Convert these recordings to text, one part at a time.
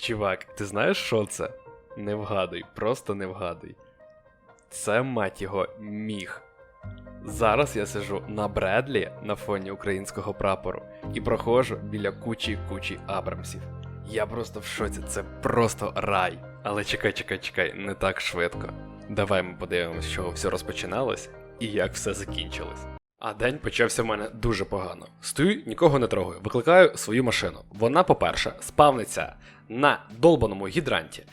Чувак, ти знаєш, що це? Не вгадуй, просто не вгадуй. Це мать його міг. Зараз я сижу на Бредлі на фоні українського прапору і проходжу біля кучі кучі Абрамсів. Я просто в шоці, це просто рай. Але чекай, чекай, чекай, не так швидко. Давай ми подивимось, з чого все розпочиналось і як все закінчилось. А день почався в мене дуже погано. Стою, нікого не трогаю, викликаю свою машину. Вона, по-перше, спавниться на долбаному гідранті.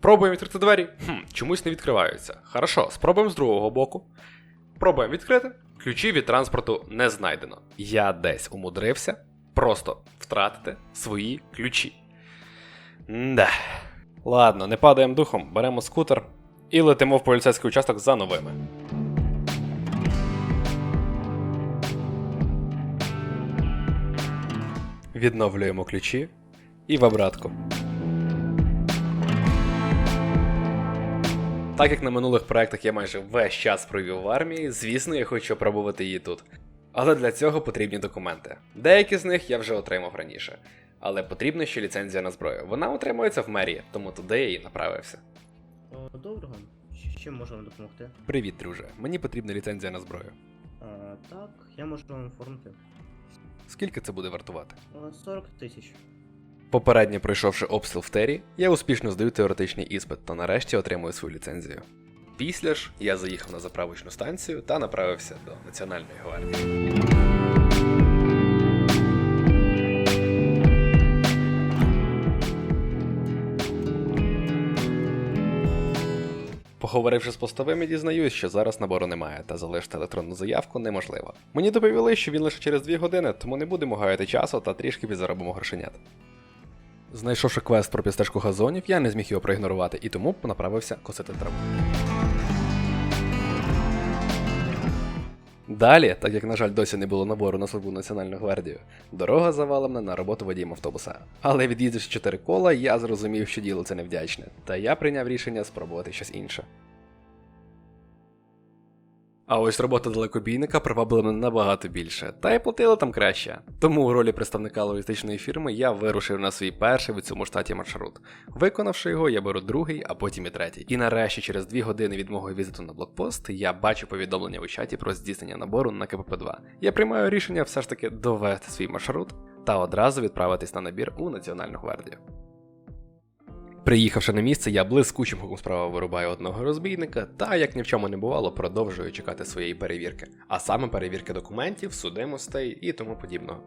Пробуємо відкрити двері. Хм, чомусь не відкриваються. Хорошо, спробуємо з другого боку. Пробуємо відкрити. Ключі від транспорту не знайдено. Я десь умудрився просто втратити свої ключі. Да. Ладно, не падаємо духом, беремо скутер і летимо в поліцейський участок за новими. Відновлюємо ключі і в обратку. Так як на минулих проектах я майже весь час провів в армії, звісно, я хочу пробувати її тут. Але для цього потрібні документи. Деякі з них я вже отримав раніше. Але потрібна ще ліцензія на зброю. Вона отримується в мерії, тому туди я і направився. Доброго. Чим можу вам допомогти? Привіт, друже. Мені потрібна ліцензія на зброю. А, так, я можу вам оформити. Скільки це буде вартувати? О, 40 тисяч. Попередньо пройшовши обстріл в Тері, я успішно здаю теоретичний іспит та нарешті отримую свою ліцензію. Після ж я заїхав на заправочну станцію та направився до Національної гвардії. Поговоривши з постовими, дізнаюсь, що зараз набору немає, та залишити електронну заявку неможливо. Мені доповіли, що він лише через 2 години, тому не будемо гаяти часу та трішки підзаробимо грошенят. Знайшовши квест про пістежку газонів, я не зміг його проігнорувати і тому направився косити траву. Далі, так як, на жаль, досі не було набору на службу Національну гвардію, дорога завалена на роботу водієм автобуса. Але від'їздивши чотири кола, я зрозумів, що діло це невдячне, та я прийняв рішення спробувати щось інше. А ось робота далекобійника привабила мене набагато більше, та й платили там краще. Тому у ролі представника логістичної фірми я вирушив на свій перший в цьому штаті маршрут. Виконавши його, я беру другий, а потім і третій. І нарешті, через дві години від мого візиту на блокпост, я бачу повідомлення у чаті про здійснення набору на КПП-2. Я приймаю рішення все ж таки довести свій маршрут та одразу відправитись на набір у Національну гвардію. Приїхавши на місце, я блискучим гуком справа вирубаю одного розбійника та, як ні в чому не бувало, продовжую чекати своєї перевірки, а саме перевірки документів, судимостей і тому подібного.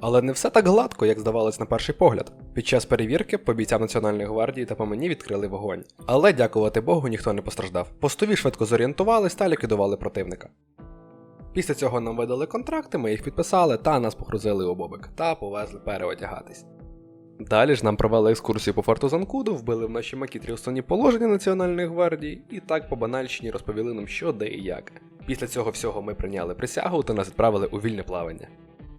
Але не все так гладко, як здавалось на перший погляд. Під час перевірки по бійцям Національної гвардії та по мені відкрили вогонь. Але, дякувати Богу, ніхто не постраждав. Постові швидко зорієнтувались та ліквідували противника. Після цього нам видали контракти, ми їх підписали та нас погрузили у бобик та повезли переодягатись. Далі ж нам провели екскурсію по форту Занкуду, вбили в наші макітрі основні положення Національної гвардії, і так по банальщині розповіли нам, що де і як. Після цього всього ми прийняли присягу та нас відправили у вільне плавання.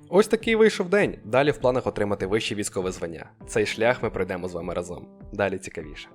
Ось такий вийшов день. Далі в планах отримати вище військове звання. Цей шлях ми пройдемо з вами разом. Далі цікавіше.